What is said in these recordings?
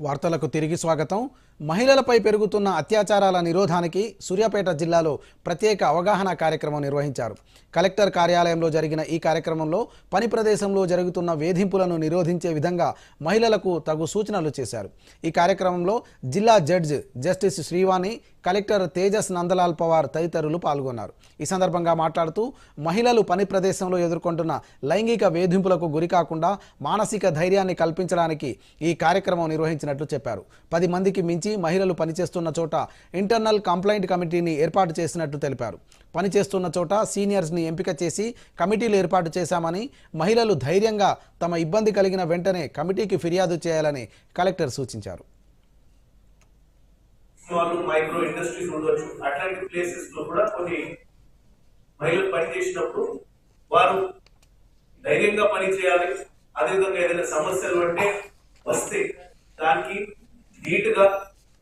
వార్తలకు తిరిగి స్వాగతం. మహిళలపై పెరుగుతున్న అత్యాచారాల నిరోధానికి సూర్యాపేట జిల్లాలో ప్రత్యేక అవగాహన కార్యక్రమం నిర్వహించారు. కలెక్టర్ కార్యాలయంలో జరిగిన ఈ కార్యక్రమంలో పని ప్రదేశంలో జరుగుతున్న వేధింపులను నిరోధించే విధంగా మహిళలకు తగు సూచనలు చేశారు. ఈ కార్యక్రమంలో జిల్లా judge justice Srivani collector Tejas Nandlal Pawar తదితరులు పాల్గొన్నారు. ఈ సందర్భంగా మాట్లాడుతూ మహిళలు పని ప్రదేశంలో ఎదుర్కొంటున్న లైంగిక వేధింపులకు గురికాకుండా మానసిక ధైర్యాన్ని కల్పించడానికి ఈ కార్యక్రమం నిర్వహించినట్లు చెప్పారు. పది మందికి మించి మహిళలు పనిచేస్తున్న చోట ఇంటర్నల్ కంప్లైంట్ కమిటీని ఏర్పాటు చేసినట్లు తెలిపారు. పనిచేస్తున్న చోట సీనియర్స్ని ఎంపిక చేసి కమిటీలు ఏర్పాటు చేశామని మహిళలు ధైర్యంగా తమ ఇబ్బంది కలిగిన వెంటనే కమిటీకి ఫిర్యాదు చేయాలని కలెక్టర్ సూచించారు. స్మాల్ మైక్రో ఇండస్ట్రీస్ ఉండొచ్చు. అట్లాంటి ప్లేసెస్లో కూడా కొన్ని మహిళలు పని చేసినప్పుడు వారు ధైర్యంగా పని చేయాలి. అదేవిధంగా ఏదైనా సమస్యలు అంటే వస్తే దానికి నీట్గా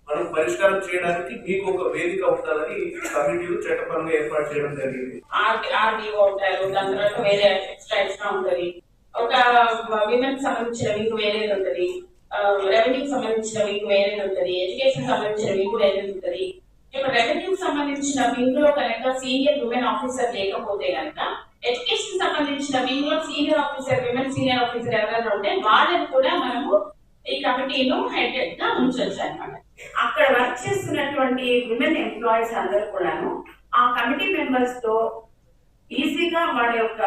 మనం పరిష్కారం చేయడానికి మీకు ఒక వేదిక ఉండాలని కమిటీలు చట్టపరంగా ఏర్పాటు చేయడం జరిగింది. ఆర్డీఓ ఉంటారు దాని తర్వాత వేరే ఎక్స్ట్రా ఉంటది. ఒక విమెన్ సంబంధించిన వింగ్ వేరేది ఉంటది. రెవెన్యూ సంబంధించిన వింగ్ వేరేది ఉంటది ఎడ్యుకేషన్ సంబంధించిన వింగ్ వేరేది ఉంటది. ఇప్పుడు రెవెన్యూకి సంబంధించిన వింగ్లో కనుక సీనియర్ విమెన్ ఆఫీసర్ లేకపోతే కనుక ఎడ్యుకేషన్ సంబంధించిన వింగ్లో senior officer women senior officer ఎవరైనా ఉంటే వాళ్ళని కూడా మనము ఈ కమిటీలో హెడ్గా ఉంచవచ్చు అనమాట అక్కడ వర్క్ చేస్తున్నటువంటి విమెన్ ఎంప్లాయీస్ అందరూ కూడాను ఆ కమిటీ మెంబర్స్తో ఈజీగా వాళ్ళ యొక్క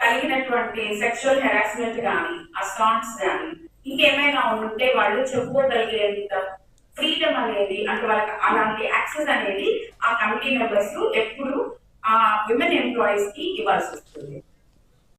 కలిగినటువంటి సెక్షువల్ హెరాస్మెంట్ కానీ అసాంట్స్ కానీ ఇంకేమైనా ఉంటే వాళ్ళు చెప్పుకోగలిగేంత ఫ్రీడమ్ అనేది అంటే వాళ్ళకి అలాంటి యాక్సెస్ అనేది ఆ కమిటీ మెంబర్స్ ఎప్పుడు ఆ విమెన్ ఎంప్లాయీస్కి ఇవ్వాల్సి వస్తుంది.